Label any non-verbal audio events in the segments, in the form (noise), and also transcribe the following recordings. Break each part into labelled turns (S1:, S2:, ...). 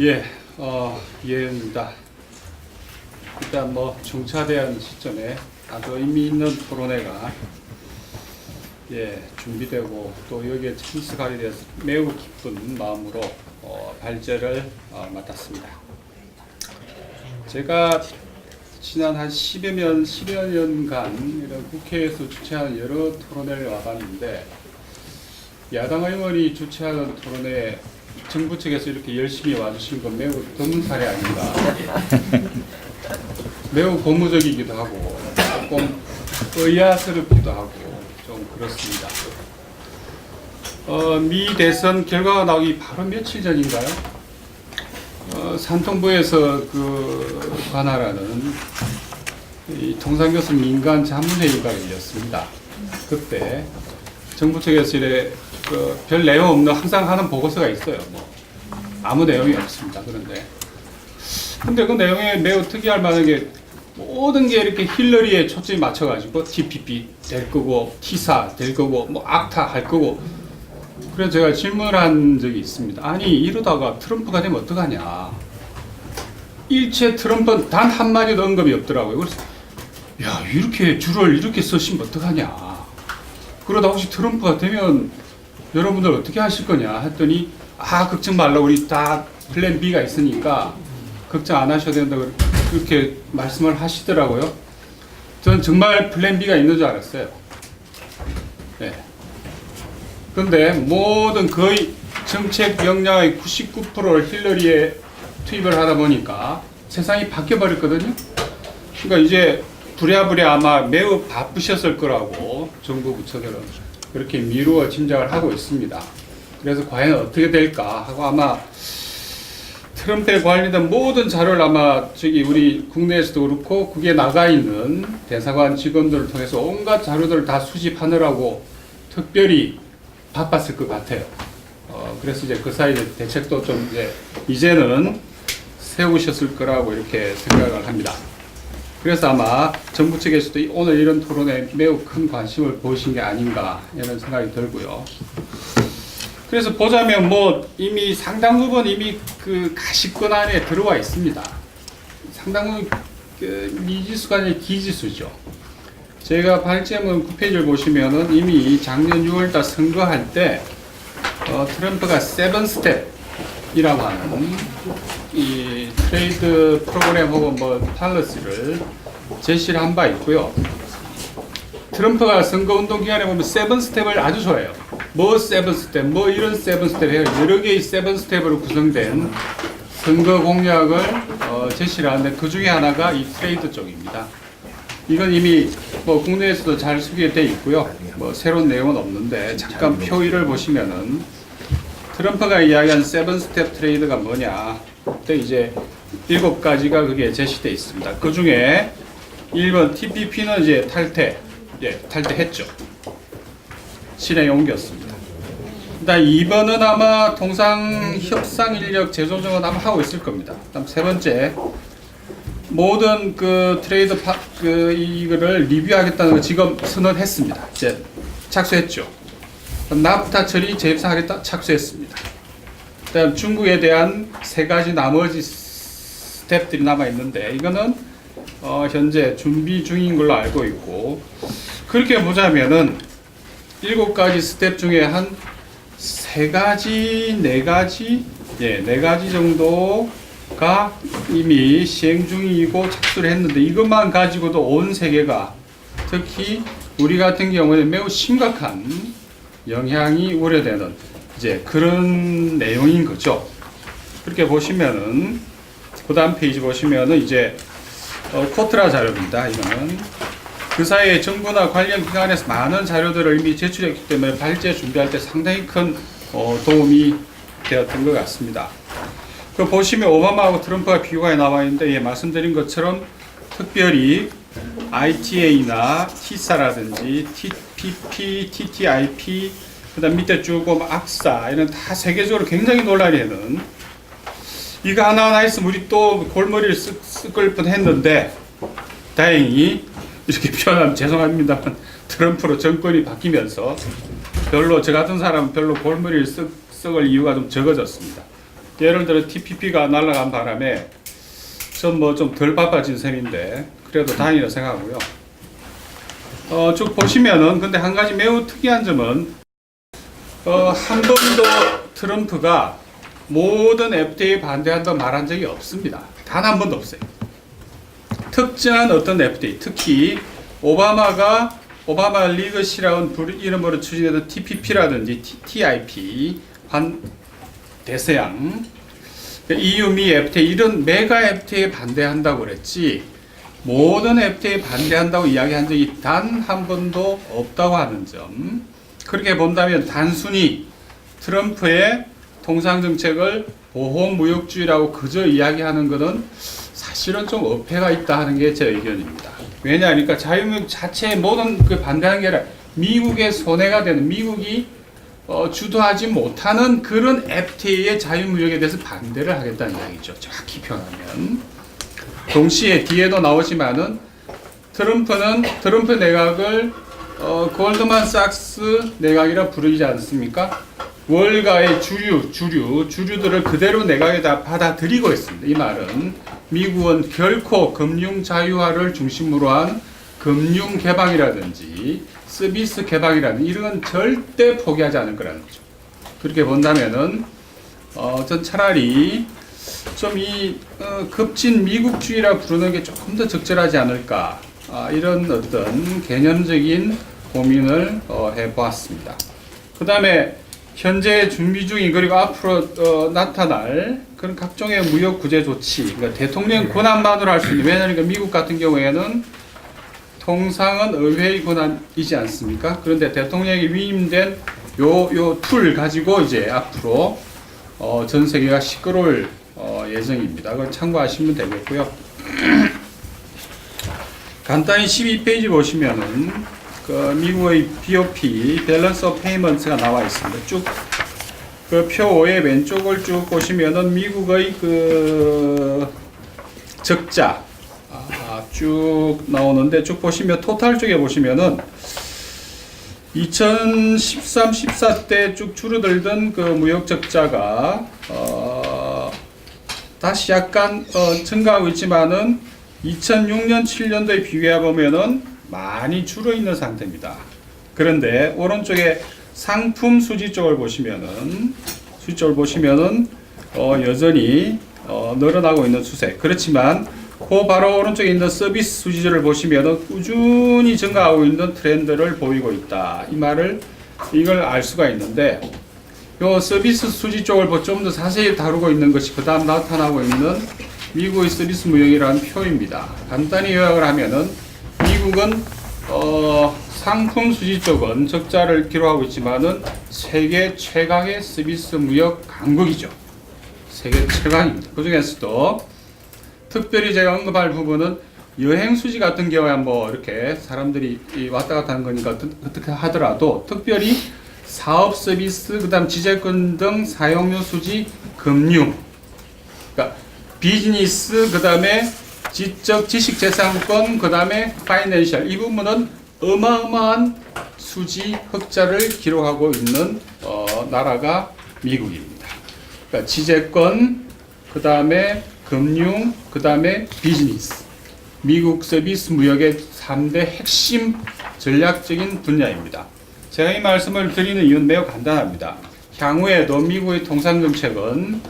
S1: 예, 어, 예입니다. 일단 뭐 중차대한 시점에 아주 의미 있는 토론회가 예, 준비되고 또 여기에 참석하게 돼서 매우 기쁜 마음으로 어, 발제를 어, 맡았습니다. 제가 지난 한 10여 년, 10여 년간 이런 국회에서 주최하는 여러 토론회를 와봤는데 야당 의원이 주최하는 토론회에 정부 측에서 이렇게 열심히 와주신 건 매우 드문 사례 아닌가. (laughs) 매우 고무적이기도 하고 조금 의아스럽기도 하고 좀 그렇습니다. 어, 미 대선 결과가 나오기 바로 며칠 전인가요? 어, 산통부에서 그 관할하는 이 통상교섭 민간 자문회의가 열렸습니다. 그때 정부 측에서 이래 그 별 내용 없는 항상 하는 보고서가 있어요. 뭐 아무 내용이 없습니다. 그런데 근데 그 내용에 매우 특이할 만한 게 모든 게 이렇게 힐러리에 초점이 맞춰가지고 TPP 될 거고 T사 될 거고 뭐 악타 할 거고 그래서 제가 질문한 적이 있습니다. 아니 이러다가 트럼프가 되면 어떡하냐? 일체 트럼프는 단 한마디도 언급이 없더라고요. 그래서 야 이렇게 줄을 이렇게 쓰시면 어떡하냐? 그러다 혹시 트럼프가 되면 여러분들 어떻게 하실 거냐 했더니 아 걱정 말라 우리 다 플랜 B가 있으니까 걱정 안 하셔도 된다 그렇게 말씀을 하시더라고요. 저는 정말 플랜 B가 있는 줄 알았어요. 네. 그런데 모든 거의 정책 역량의 99%를 힐러리에 투입을 하다 보니까 세상이 바뀌어 버렸거든요. 그러니까 이제 부랴부랴 아마 매우 바쁘셨을 거라고 정부 부처들은 그렇게 미루어 짐작을 하고 있습니다. 그래서 과연 어떻게 될까 하고 아마 트럼프에 관련된 모든 자료를 아마 저기 우리 국내에서도 그렇고 그게 나가 있는 대사관 직원들을 통해서 온갖 자료들을 다 수집하느라고 특별히 바빴을 것 같아요. 어, 그래서 이제 그 사이에 대책도 좀 이제 이제는 세우셨을 거라고 이렇게 생각을 합니다. 그래서 아마 정부 측에서도 이- 오늘 이런 토론에 매우 큰 관심을 보이신 게 아닌가 이런 생각이 들고요. 그래서 보자면 뭐 이미 상당 부분 이미 그 가시권 안에 들어와 있습니다. 상당 부분 그 미지수가 아니라 기지수죠. 제가 발제문 9페이지를 보시면은 이미 작년 6월달 선거할 때 어, 트럼프가 세븐 스텝이라고 하는 이 트레이드 프로그램 혹은 뭐 팔러시를 제시를 한 바 있고요. 트럼프가 선거 운동 기간에 보면 세븐 스텝을 아주 좋아해요. 뭐 세븐 스텝, 뭐 이런 세븐 스텝 해요. 여러 개의 세븐 스텝으로 구성된 선거 공약을 어, 제시를 하는데 그 중에 하나가 이 트레이드 쪽입니다. 이건 이미 뭐 국내에서도 잘 소개돼 있고요. 뭐 새로운 내용은 없는데 잠깐 표 1을 보시면은 트럼프가 이야기한 세븐 스텝 트레이드가 뭐냐? 그때 이제 일곱 가지가 그게 제시돼 있습니다. 그 중에 1번 TPP는 이제 탈퇴, 예, 탈퇴했죠. 실행에 옮겼습니다. 그다음 2번은 아마 통상 협상 인력 재조정은 아마 하고 있을 겁니다. 그다음 세 번째 모든 그 트레이드 파, 그 이거를 리뷰하겠다는 거 지금 선언했습니다. 이제 착수했죠. 나프타 처리 재협상하겠다 착수했습니다. 그다음 중국에 대한 세 가지 나머지 스텝들이 남아 있는데 이거는 어, 현재 준비 중인 걸로 알고 있고 그렇게 보자면은 일곱 가지 스텝 중에 한 세 가지, 네 가지, 예, 네 가지 정도가 이미 시행 중이고 착수를 했는데 이것만 가지고도 온 세계가 특히 우리 같은 경우는 매우 심각한 영향이 우려되는 이제 그런 내용인 거죠. 그렇게 보시면은 그 다음 페이지 보시면은 이제 어, 코트라 자료입니다. 이거는 그 사이에 정부나 관련 기관에서 많은 자료들을 이미 제출했기 때문에 발제 준비할 때 상당히 큰 어, 도움이 되었던 것 같습니다. 그 보시면 오바마하고 트럼프가 비교가 나와 있는데 예, 말씀드린 것처럼 특별히 ITA나 TISA라든지 TPP, TTIP, 그다음 밑에 쭉 보면 악사 이런 다 세계적으로 굉장히 논란이 되는 이거 하나하나 있으면 우리 또 골머리를 쓱, 쓱을 뻔했는데 다행히 이렇게 (laughs) 표현하면 죄송합니다만 트럼프로 정권이 바뀌면서 별로 저 같은 사람 별로 골머리를 쓱 썩을 이유가 좀 적어졌습니다. 예를 들어 TPP가 날아간 바람에 전 뭐 좀 덜 바빠진 셈인데 그래도 다행이라 생각하고요. 어, 쭉 보시면은 근데 한 가지 매우 특이한 점은 어, 한 번도 트럼프가 모든 FTA 반대한다고 말한 적이 없습니다. 단 한 번도 없어요. 특정한 어떤 FTA, 특히 오바마가 오바마 리그시라는 이름으로 추진했던 TPP라든지 TTIP, 반 대서양, EU 미 FTA 이런 메가 FTA에 반대한다고 그랬지 모든 FTA에 반대한다고 이야기한 적이 단 한 번도 없다고 하는 점. 그렇게 본다면 단순히 트럼프의 통상 정책을 보호 무역주의라고 그저 이야기하는 것은 사실은 좀 어폐가 있다 하는 게 제 의견입니다. 왜냐하니까 자유무역 자체의 모든 그 반대하는 게 아니라 미국의 손해가 되는 미국이 어, 주도하지 못하는 그런 FTA의 자유무역에 대해서 반대를 하겠다는 이야기죠. 정확히 표현하면. 동시에 뒤에도 나오지만은 트럼프는 트럼프 내각을 어, 골드만삭스 내각이라 부르지 않습니까? 월가의 주류, 주류, 주류들을 그대로 내각에 다 받아들이고 있습니다. 이 말은 미국은 결코 금융 자유화를 중심으로 한 금융 개방이라든지 서비스 개방이라든지 이런 건 절대 포기하지 않을 거라는 거죠. 그렇게 본다면은 어, 전 차라리 좀이 어, 급진 미국주의라 부르는 게 조금 더 적절하지 않을까 아, 이런 어떤 개념적인 고민을 어, 해보았습니다. 그 다음에 현재 준비 중인 그리고 앞으로 어, 나타날 그런 각종의 무역 구제 조치, 그러니까 대통령 권한만으로 할 수 있는 왜냐하면 그러니까 미국 같은 경우에는 통상은 의회의 권한이지 않습니까? 그런데 대통령이 위임된 요 요 툴 가지고 이제 앞으로 어, 전 세계가 시끄러울 어, 예정입니다. 그걸 참고하시면 되겠고요. 간단히 12페이지 보시면은 그 미국의 BOP 밸런스 오브 페이먼트가 나와 있습니다. 쭉 그 표 5의 왼쪽을 쭉 보시면은 미국의 그 적자 아, 쭉 나오는데 쭉 보시면 토탈 쪽에 보시면은 2013, 14 때 쭉 줄어들던 그 무역 적자가 어, 다시 약간 어, 증가하고 있지만은 2006년, 7년도에 비교해 보면은 많이 줄어 있는 상태입니다. 그런데 오른쪽에 상품 수지 쪽을 보시면은 수지 쪽을 보시면은 어, 여전히 어, 늘어나고 있는 추세. 그렇지만 그 바로 오른쪽에 있는 서비스 수지를 보시면은 꾸준히 증가하고 있는 트렌드를 보이고 있다. 이 말을 이걸 알 수가 있는데 요 서비스 수지 쪽을 좀 더 자세히 다루고 있는 것이 그 다음 나타나고 있는 미국의 서비스 무역이라는 표입니다. 간단히 요약을 하면은 미국은 어, 상품 수지 쪽은 적자를 기록하고 있지만은 세계 최강의 서비스 무역 강국이죠. 세계 최강입니다. 그 중에서도 특별히 제가 언급할 부분은 여행 수지 같은 경우에 뭐 이렇게 사람들이 이 왔다 갔다 하는 거니까 어떻게 하더라도 특별히 사업 서비스 그다음 지재권 등 사용료 수지 금융 그러니까 비즈니스 그 다음에 지적 지식 재산권 그 다음에 파이낸셜 이 부분은 어마어마한 수지 흑자를 기록하고 있는 어, 나라가 미국입니다. 그러니까 지재권 그 다음에 금융 그 다음에 비즈니스 미국 서비스 무역의 3대 핵심 전략적인 분야입니다. 제가 이 말씀을 드리는 이유는 매우 간단합니다. 향후에도 미국의 통상 정책은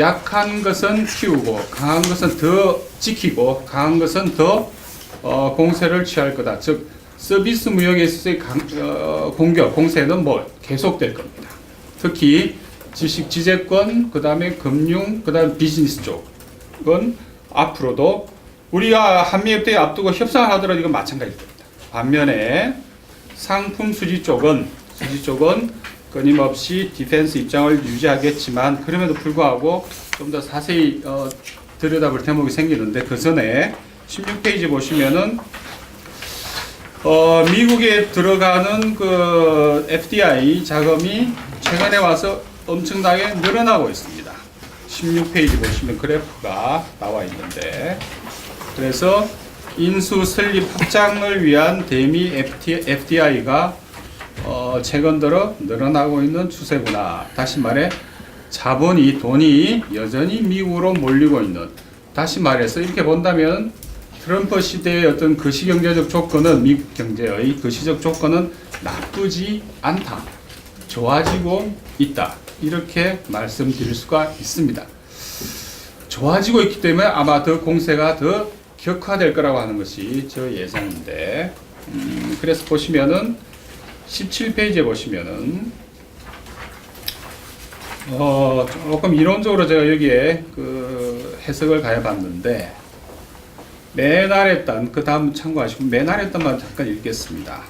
S1: 약한 것은 키우고 강한 것은 더 지키고 강한 것은 더 어, 공세를 취할 거다. 즉 서비스 무역에 있어서의 강, 어, 공격, 공세는 뭐 계속될 겁니다. 특히 지식 지재권, 그 다음에 금융, 그 다음 비즈니스 쪽은 앞으로도 우리가 한미협대에 앞두고 협상을 하더라도 이건 마찬가지일 겁니다. 반면에 상품 수지 쪽은 수지 쪽은 끊임없이 디펜스 입장을 유지하겠지만 그럼에도 불구하고 좀 더 자세히 어, 들여다볼 대목이 생기는데 그 전에 16페이지 보시면은 어, 미국에 들어가는 그 FDI 자금이 최근에 와서 엄청나게 늘어나고 있습니다. 16페이지 보시면 그래프가 나와 있는데 그래서 인수 설립 확장을 위한 대미 FDI가 어, 최근 들어 늘어나고 있는 추세구나. 다시 말해 자본이 돈이 여전히 미국으로 몰리고 있는 다시 말해서 이렇게 본다면 트럼프 시대의 어떤 거시경제적 조건은 미국 경제의 거시적 조건은 나쁘지 않다. 좋아지고 있다. 이렇게 말씀드릴 수가 있습니다. 좋아지고 있기 때문에 아마 더 공세가 더 격화될 거라고 하는 것이 저 예상인데 음, 그래서 보시면은 17페이지에 보시면은 어 조금 이론적으로 제가 여기에 그 해석을 가해봤는데 맨 아래 단, 그 다음 참고하시고 맨 아래 단만 잠깐 읽겠습니다.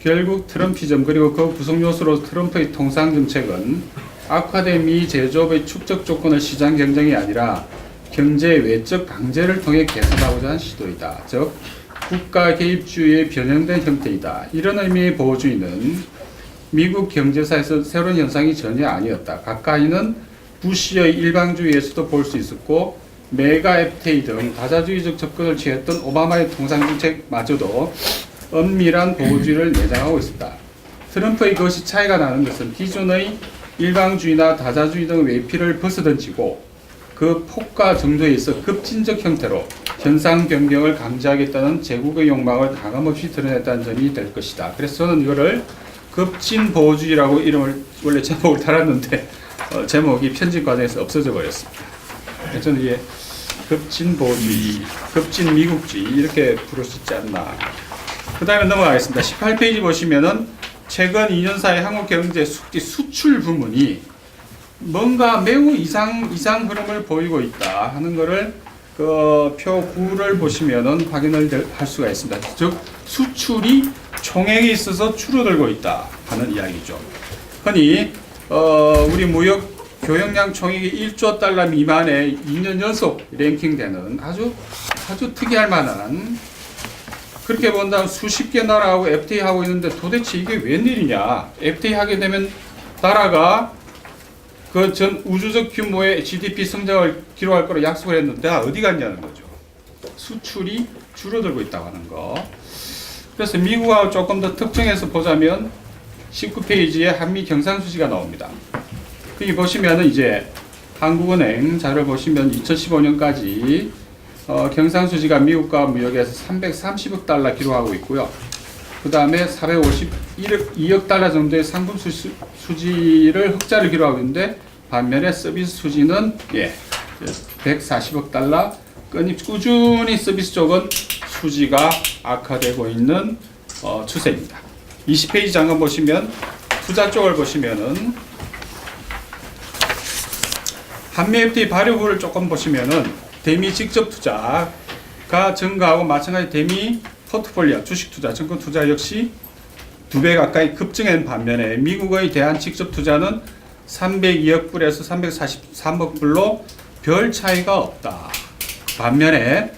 S1: 결국 트럼피즘 그리고 그 구성 요소로 트럼프의 통상 정책은 아카데미 제조업의 축적 조건을 시장 경쟁이 아니라 경제 외적 강제를 통해 개선하고자 한 시도이다. 즉 국가 개입주의의 변형된 형태이다. 이런 의미의 보호주의는 미국 경제사에서 새로운 현상이 전혀 아니었다. 가까이는 부시의 일방주의에서도 볼 수 있었고 메가 FTA 등 다자주의적 접근을 취했던 오바마의 통상정책마저도 엄밀한 보호주의를 내장하고 있었다. 트럼프의 그것이 차이가 나는 것은 기존의 일방주의나 다자주의 등 외피를 벗어던지고 그 폭과 정도에 있어 급진적 형태로 현상 변경을 감지하겠다는 제국의 욕망을 가감없이 드러냈다는 점이 될 것이다. 그래서 저는 이거를 급진 보호주의라고 이름을 원래 제목을 달았는데 어, 제목이 편집 과정에서 없어져 버렸습니다. 저는 이게 급진 보호주의, 급진 미국주의 이렇게 부를 수 있지 않나. 그 다음에 넘어가겠습니다. 18페이지 보시면은 최근 2년 사이 한국 경제 숙지 수출 부문이 뭔가 매우 이상 이상 흐름을 보이고 있다 하는 것을 그 표 9를 보시면은 확인을 될- 할 수가 있습니다. 즉 수출이 총액에 있어서 줄어들고 있다 하는 이야기죠. 흔히 어, 우리 무역 교역량 총액이 1조 달러 미만의 2년 연속 랭킹되는 아주 아주 특이할 만한 그렇게 본다면 수십 개 나라하고 FTA 하고 있는데 도대체 이게 웬일이냐? FTA 하게 되면 나라가 그 전 우주적 규모의 GDP 성장을 기록할 거로 약속을 했는데 아, 어디 갔냐는 거죠. 수출이 줄어들고 있다고 하는 거. 그래서 미국하고 조금 더 특정해서 보자면 19페이지에 한미 경상수지가 나옵니다. 여기 보시면은 이제 한국은행 자료를 보시면 2015년까지 어, 경상수지가 미국과 무역에서 330억 달러 기록하고 있고요. 그 다음에 451억 2억 달러 정도의 상품 수지, 수지를 흑자를 기록하고 있는데 반면에 서비스 수지는 예, 140억 달러 꾸준히 서비스 쪽은 수지가 악화되고 있는 어, 추세입니다. 20페이지 잠깐 보시면 투자 쪽을 보시면은 한미 FTA 발효부를 조금 보시면은 대미 직접 투자가 증가하고 마찬가지 대미 포트폴리오 주식 투자, 증권 투자 역시 두 배 가까이 급증한 반면에 미국의 대한 직접 투자는 302억 불에서 343억 불로 별 차이가 없다. 반면에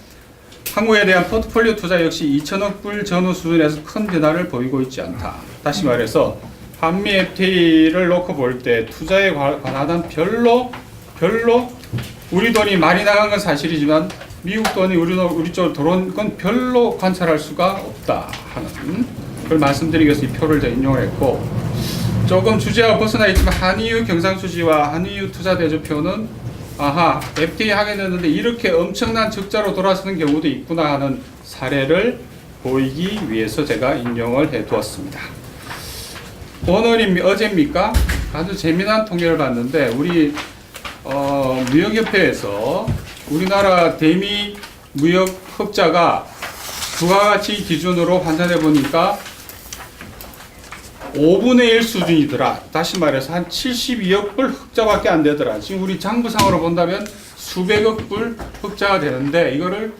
S1: 한국에 대한 포트폴리오 투자 역시 2천억 불 전후 수준에서 큰 변화를 보이고 있지 않다. 다시 말해서 한미 FTA를 놓고 볼 때 투자에 관- 관하던 별로 별로 우리 돈이 많이 나간 건 사실이지만 미국 돈이 우리 돈- 우리 쪽으로 들어온 건 별로 관찰할 수가 없다 하는 걸 말씀드리기 위해서 이 표를 제가 인용을 했고 조금 주제와 벗어나 있지만 한의유 경상수지와 한의유 투자 대조표는 아하 FTA 하게 됐는데 이렇게 엄청난 적자로 돌아서는 경우도 있구나 하는 사례를 보이기 위해서 제가 인용을 해 두었습니다. 오늘입니 어제입니까? 아주 재미난 통계를 봤는데 우리 어, 무역협회에서 우리나라 대미 무역 흑자가 부가가치 기준으로 환산해 보니까 5분의 1 수준이더라. 다시 말해서 한 72억 불 흑자밖에 안 되더라. 지금 우리 장부상으로 본다면 수백억 불 흑자가 되는데 이거를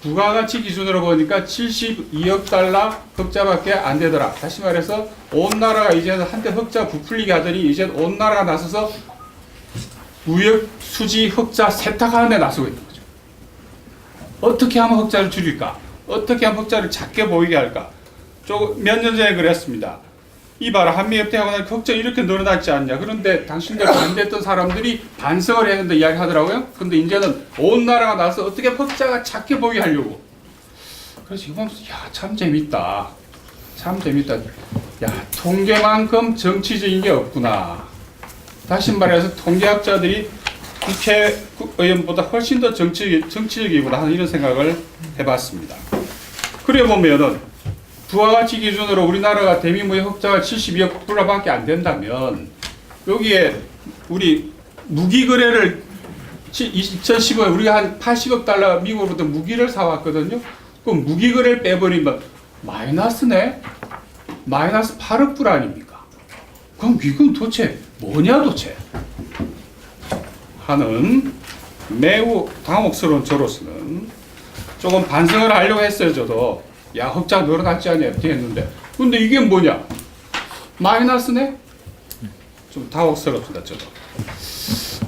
S1: 부가가치 기준으로 보니까 72억 달러 흑자밖에 안 되더라. 다시 말해서 온 나라가 이제는 한때 흑자 부풀리게 하더니 이제 온 나라가 나서서 무역 수지 흑자 세탁하는 데 나서고 있는 거죠. 어떻게 하면 흑자를 줄일까? 어떻게 하면 흑자를 작게 보이게 할까? 몇년 전에 그랬습니다. 이봐라 한미 협대하고 나니까 흑자 이렇게 늘어났지 않냐? 그런데 당신들 반대했던 사람들이 반성을 했는데 이야기하더라고요. 근데 이제는 온 나라가 나서 어떻게 흑자가 작게 보이게 하려고. 그래서 이거 보면서 야참 재밌다. 참 재밌다. 야 통계만큼 정치적인 게 없구나. 다시 말해서 통계학자들이 국회의원보다 훨씬 더 정치, 정치적이구나 하는 이런 생각을 해봤습니다. 그래 보면은 부가가치 기준으로 우리나라가 대미무역 흑자가 72억 불러밖에 안 된다면 여기에 우리 무기 거래를 2015년 우리가 한 80억 달러 미국으로부터 무기를 사왔거든요. 그럼 무기 거래를 빼버리면 마이너스네. 마이너스 8억 불 아닙니까? 그럼 이건 도대체 뭐냐 도대체? 하는 매우 당혹스러운 저로서는 조금 반성을 하려고 했어요 저도. 야 흑자 늘어났지 않냐 이렇게 했는데. 근데 이게 뭐냐? 마이너스네? 좀 당혹스럽습니다 저도.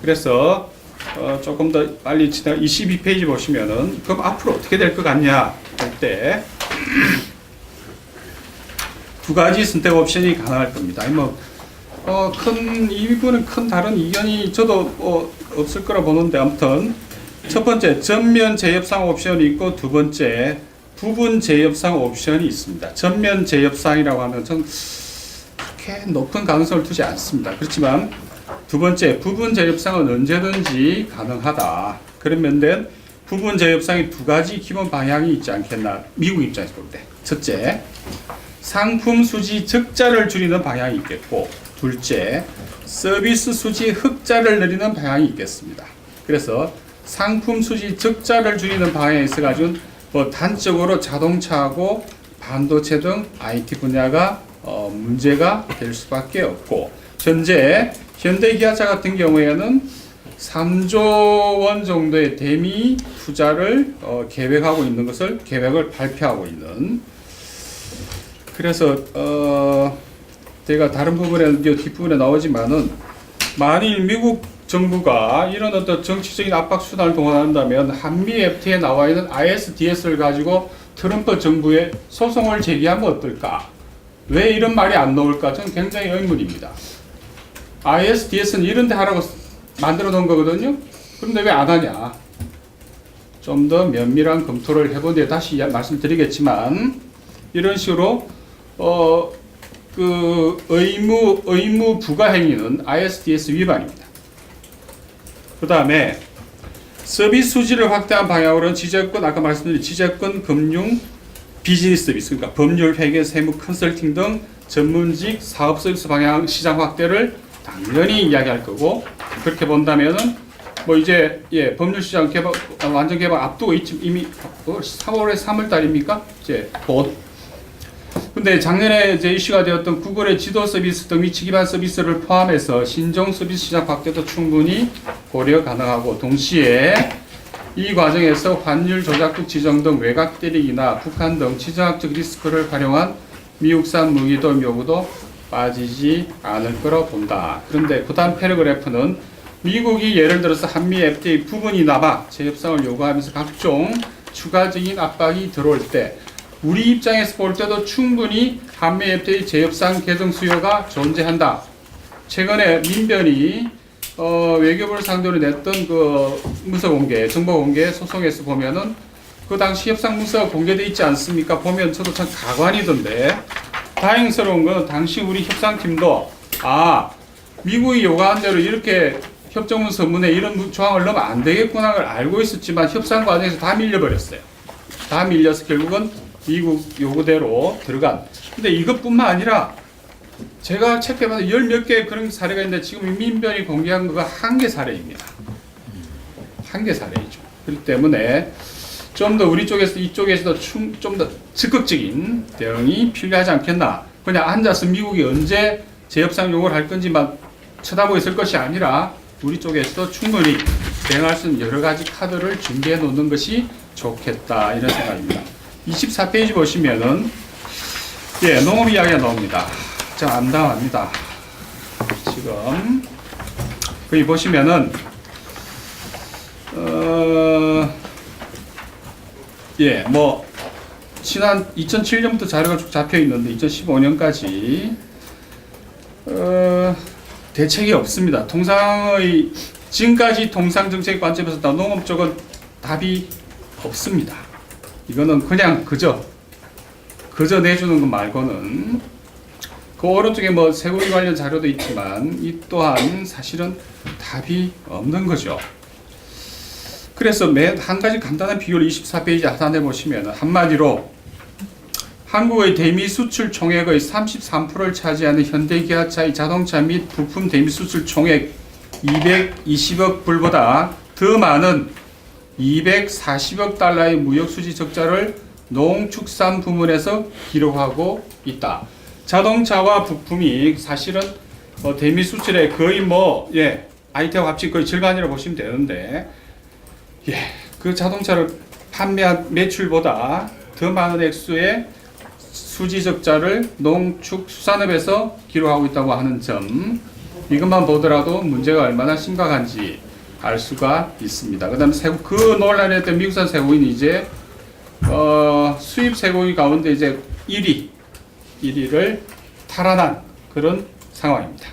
S1: 그래서 어, 조금 더 빨리 지나 22페이지 보시면은 그럼 앞으로 어떻게 될 것 같냐 할 때. (clears throat) 두 가지 선택 옵션이 가능할 겁니다. 뭐 어, 큰, 이 부분은 큰 다른 이견이 저도 어, 없을 거라 보는데, 아무튼, 첫 번째, 전면 재협상 옵션이 있고, 두 번째, 부분 재협상 옵션이 있습니다. 전면 재협상이라고 하면 전 그렇게 높은 가능성을 두지 않습니다. 그렇지만, 두 번째, 부분 재협상은 언제든지 가능하다. 그러면 된 부분 재협상이 두 가지 기본 방향이 있지 않겠나, 미국 입장에서 볼 때. 첫째, 상품 수지 적자를 줄이는 방향이 있겠고, 둘째, 서비스 수지 흑자를 늘리는 방향이 있겠습니다. 그래서 상품 수지 적자를 줄이는 방향에 있어 가지고 뭐 단적으로 자동차하고 반도체 등 IT 분야가 어, 문제가 될 수밖에 없고 현재 현대기아차 같은 경우에는 3조 원 정도의 대미 투자를 어, 계획하고 있는 것을 계획을 발표하고 있는 그래서 어 제가 다른 부분에 뒷부분에 나오지만은 만일 미국 정부가 이런 어떤 정치적인 압박 수단을 동원한다면 한미 FTA에 나와 있는 ISDS를 가지고 트럼프 정부에 소송을 제기하면 어떨까? 왜 이런 말이 안 나올까? 저는 굉장히 의문입니다. ISDS는 이런 데 하라고 만들어 놓은 거거든요. 그런데 왜 안 하냐? 좀 더 면밀한 검토를 해본 뒤에 다시 말씀드리겠지만 이런 식으로 어, 그 의무 의무 부가 행위는 ISDS 위반입니다. 그 다음에 서비스 수지를 확대한 방향으로는 지적권 아까 말씀드린 지적권 금융 비즈니스 서비스 그러니까 법률 회계 세무 컨설팅 등 전문직 사업 서비스 방향 시장 확대를 당연히 이야기할 거고 그렇게 본다면은 뭐 이제 예 법률 시장 개발 아, 완전 개발 앞두고 있지 이미 3월에 3월 달입니까 이제 곧 근데 작년에 이제 이슈가 되었던 구글의 지도 서비스 등 위치 기반 서비스를 포함해서 신종 서비스 시장 확대도 충분히 고려 가능하고 동시에 이 과정에서 환율 조작국 지정 등 외곽 대륙이나 북한 등 지정학적 리스크를 활용한 미국산 무기도 요구도 빠지지 않을 거라 본다. 그런데 그 다음 패러그래프는 미국이 예를 들어서 한미 FTA 부분이나마 재협상을 요구하면서 각종 추가적인 압박이 들어올 때 우리 입장에서 볼 때도 충분히 한미 FTA 재협상 개정 수요가 존재한다. 최근에 민변이 어, 외교부를 상대로 냈던 그 문서 공개, 정보 공개 소송에서 보면은 그 당시 협상 문서가 공개돼 있지 않습니까? 보면 저도 참 가관이던데 다행스러운 건 당시 우리 협상팀도 아 미국이 요구한 대로 이렇게 협정문 서 문에 이런 조항을 넣으면 안 되겠구나를 알고 있었지만 협상 과정에서 다 밀려버렸어요. 다 밀려서 결국은 미국 요구대로 들어간. 근데 이것뿐만 아니라 제가 체크해봐서 열몇개 그런 사례가 있는데 지금 민변이 공개한 거가 한 개 사례입니다. 한 개 사례이죠. 그렇기 때문에 좀 더 우리 쪽에서 이쪽에서도 좀 더 적극적인 대응이 필요하지 않겠나. 그냥 앉아서 미국이 언제 재협상 요구를 할 건지만 쳐다보고 있을 것이 아니라 우리 쪽에서도 충분히 대응할 수 있는 여러 가지 카드를 준비해 놓는 것이 좋겠다 이런 생각입니다. 24페이지 보시면은 예 농업 이야기가 나옵니다. 좀 암담합니다. 지금 거기 보시면은 어, 예, 뭐 지난 2007년부터 자료가 쭉 잡혀 있는데 2015년까지 어, 대책이 없습니다. 통상의 지금까지 통상 정책 관점에서 다 농업 쪽은 답이 없습니다. 이거는 그냥 그저 그저 내주는 것 말고는 그그 오른쪽에 뭐 세고기 관련 자료도 있지만 이 또한 사실은 답이 없는 거죠. 그래서 맨 한 가지 간단한 비교를 24페이지 하단에 보시면 한마디로 한국의 대미 수출 총액의 33%를 차지하는 현대기아차의 자동차 및 부품 대미 수출 총액 220억 불보다 더 많은 240억 달러의 무역 수지 적자를 농축산 부문에서 기록하고 있다. 자동차와 부품이 사실은 뭐 대미 수출의 거의 뭐 예, 아이템 합치 거의 절반이라고 보시면 되는데 예, 그 자동차를 판매한 매출보다 더 많은 액수의 수지 적자를 농축수산업에서 기록하고 있다고 하는 점 이것만 보더라도 문제가 얼마나 심각한지 알 수가 있습니다. 그 다음에 새우 그 논란에 했던 미국산 새우인이 이제 어, 수입 새우이 가운데 이제 1위 1위를 탈환한 그런 상황입니다.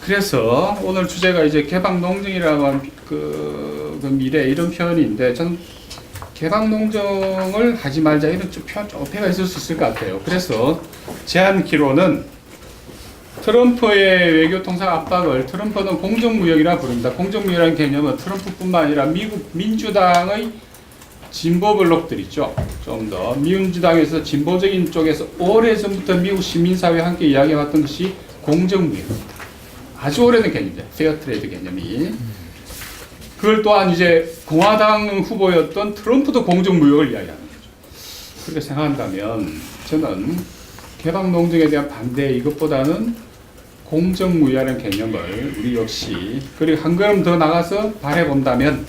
S1: 그래서 오늘 주제가 이제 개방 농정이라고 하는 그, 그 미래 이런 표현인데 저는 개방 농정을 하지 말자 이런 좀 표현 좀 어폐가 있을 수 있을 것 같아요. 그래서 제안키로는 트럼프의 외교 통상 압박을 트럼프는 공정무역이라 부릅니다. 공정무역이라는 개념은 트럼프뿐만 아니라 미국 민주당의 진보 블록들 있죠. 좀 더 민주당에서 진보적인 쪽에서 오래전부터 미국 시민사회와 함께 이야기해왔던 것이 공정무역입니다. 아주 오래된 개념이죠. 페어트레이드 개념이. 그걸 또한 이제 공화당 후보였던 트럼프도 공정무역을 이야기하는 거죠. 그렇게 생각한다면 저는 개방농정에 대한 반대 이것보다는 공정무역이라는 개념을 우리 역시 그리고 한 걸음 더 나가서 바래본다면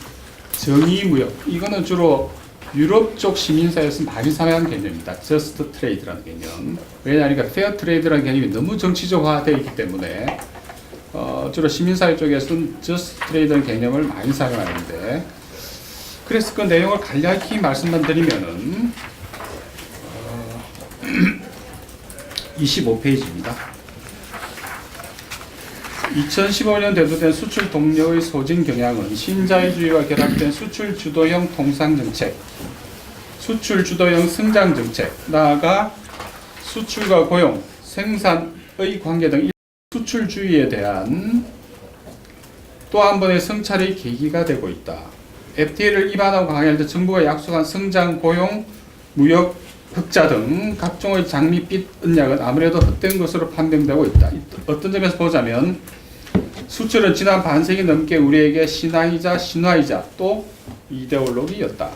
S1: 정의무역 이거는 주로 유럽 쪽 시민사회에서 많이 사용하는 개념입니다. 저스트 트레이드라는 개념. 왜냐하니까 페어 트레이드라는 개념이 너무 정치적화되어 있기 때문에 어, 주로 시민사회 쪽에서는 저스트 트레이드라는 개념을 많이 사용하는데 그래서 그 내용을 간략히 말씀만 드리면은 어, (clears throat) 25페이지입니다. 2015년 대두된 수출 동력의 소진 경향은 신자유주의와 결합된 수출 주도형 통상 정책, 수출 주도형 성장 정책, 나아가 수출과 고용, 생산의 관계 등 수출주의에 대한 또 한 번의 성찰의 계기가 되고 있다. FTA를 위반하고 강행할 때 정부가 약속한 성장, 고용, 무역 흑자 등 각종의 장밋빛 은약은 아무래도 헛된 것으로 판명되고 있다. 어떤 점에서 보자면 수출은 지난 반세기 넘게 우리에게 신앙이자 신화이자 또 이데올로기였다.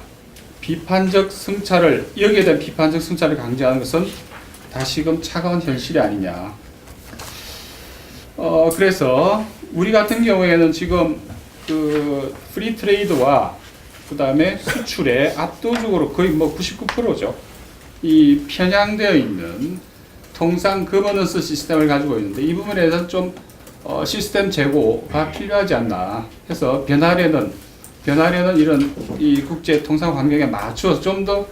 S1: 비판적 성찰을 여기에 대한 비판적 성찰을 강조하는 것은 다시금 차가운 현실이 아니냐. 어 그래서 우리 같은 경우에는 지금 그 프리 트레이드와 그 다음에 수출에 압도적으로 거의 뭐 99%죠. 이 편향되어 있는 통상 거버넌스 시스템을 가지고 있는데 이 부분에 대해서 좀 어, 시스템 제고가 필요하지 않나 해서 변화되는 변화되는 이런 이 국제 통상 환경에 맞추어서 좀 더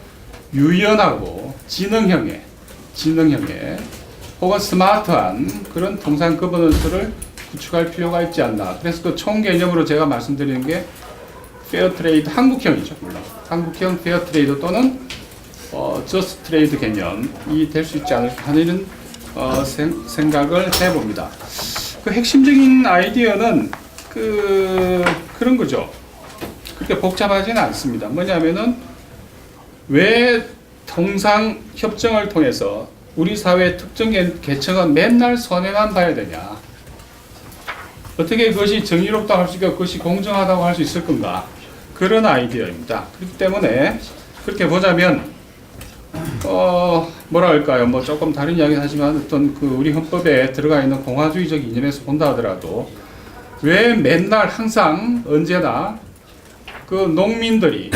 S1: 유연하고 지능형의 지능형의 혹은 스마트한 그런 통상 거버넌스를 구축할 필요가 있지 않나. 그래서 그 총 개념으로 제가 말씀드리는 게 페어 트레이드 한국형이죠, 물론 한국형 페어 트레이드 또는 어, 저스트 트레이드 개념이 될 수 있지 않을까 하는 어, 생, 생각을 해봅니다. 그 핵심적인 아이디어는 그 그런 거죠. 그렇게 복잡하지는 않습니다. 뭐냐면은 왜 통상 협정을 통해서 우리 사회 특정 계- 계층은 맨날 손해만 봐야 되냐? 어떻게 그것이 정의롭다고 할 수 있고 그것이 공정하다고 할 수 있을 건가? 그런 아이디어입니다. 그렇기 때문에 그렇게 보자면 어 뭐라 할까요? 뭐 조금 다른 이야기는 하지만 어떤 그 우리 헌법에 들어가 있는 공화주의적 이념에서 본다 하더라도 왜 맨날 항상 언제나 그 농민들이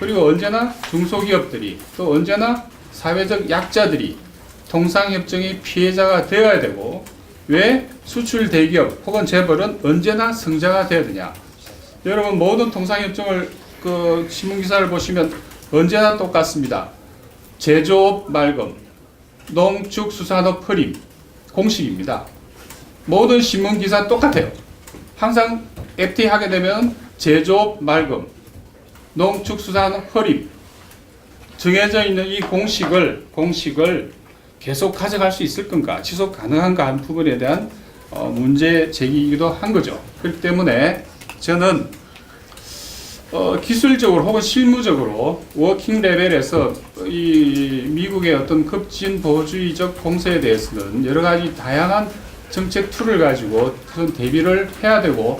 S1: 그리고 언제나 중소기업들이 또 언제나 사회적 약자들이 통상협정의 피해자가 되어야 되고 왜 수출 대기업 혹은 재벌은 언제나 성자가 되어야 되냐? 여러분 모든 통상협정을 그 신문 기사를 보시면 언제나 똑같습니다. 제조업 맑음, 농축수산업 흐림 공식입니다. 모든 신문 기사 똑같아요. 항상 FTA 하게 되면 제조업 맑음, 농축수산업 흐림 정해져 있는 이 공식을 공식을 계속 가져갈 수 있을 건가, 지속 가능한가 하는 부분에 대한 어, 문제 제기이기도 한 거죠. 그렇기 때문에 저는 어, 기술적으로 혹은 실무적으로 워킹 레벨에서 이 미국의 어떤 급진 보호주의적 공세에 대해서는 여러 가지 다양한 정책 툴을 가지고 대비를 해야 되고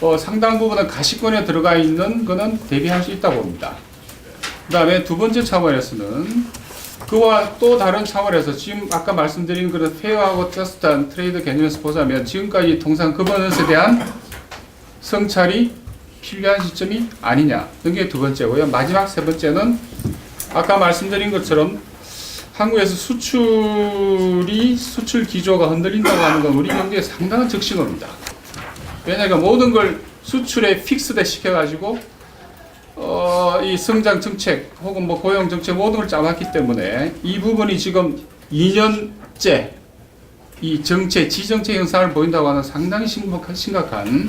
S1: 어, 상당 부분은 가시권에 들어가 있는 거는 대비할 수 있다고 봅니다. 그 다음에 두 번째 차원에서는 그와 또 다른 차원에서 지금 아까 말씀드린 그런 페어하고 저스트한 트레이드 개념에서 보자면 지금까지 통상 거버넌스에 대한 성찰이 필요한 시점이 아니냐. 이게 두 번째고요. 마지막 세 번째는 아까 말씀드린 것처럼 한국에서 수출이 수출 기조가 흔들린다고 하는 건 우리 경제에 상당한 적신호입니다. 왜냐하면 모든 걸 수출에 픽스돼 시켜가지고 어, 이 성장 정책 혹은 뭐 고용 정책 모든 걸 짜왔기 때문에 이 부분이 지금 2년째 이 정체 지정체 현상을 보인다고 하는 상당히 심각한, 심각한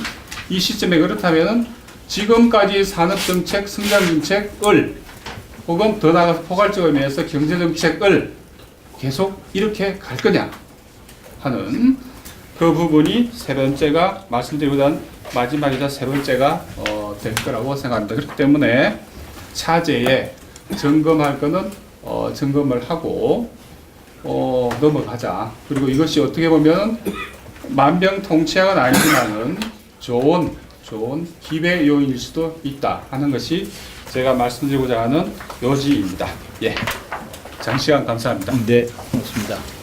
S1: 이 시점에 그렇다면은 지금까지 산업 정책, 성장 정책을 혹은 더 나아가서 포괄적으로 의미해서 경제 정책을 계속 이렇게 갈 거냐 하는 그 부분이 세 번째가 말씀드리고자 마지막이자 세 번째가 어, 될 거라고 생각합니다. 그렇기 때문에 차제에 점검할 거는 어, 점검을 하고 어, 넘어가자. 그리고 이것이 어떻게 보면 만병통치약은 아니지만은 좋은 좋은 기회 요인일 수도 있다 하는 것이 제가 말씀드리고자 하는 요지입니다. 예. 장시간 감사합니다.
S2: 네, 고맙습니다.